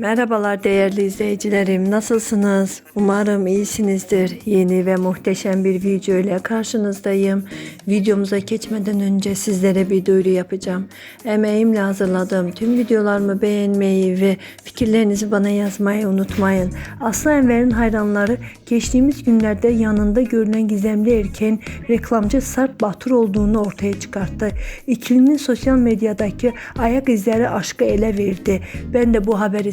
Merhabalar değerli izleyicilerim. Nasılsınız? Umarım iyisinizdir. Yeni ve muhteşem bir video ile karşınızdayım. Videomuza geçmeden önce sizlere bir duyuru yapacağım. Emeğimle hazırladığım tüm videolarımı beğenmeyi ve fikirlerinizi bana yazmayı unutmayın. Aslı Enver'in hayranları geçtiğimiz günlerde yanında görünen gizemli erken reklamcı Sarp Batur olduğunu ortaya çıkarttı. İkilinin sosyal medyadaki ayak izleri aşkı ele verdi. Ben de bu haberi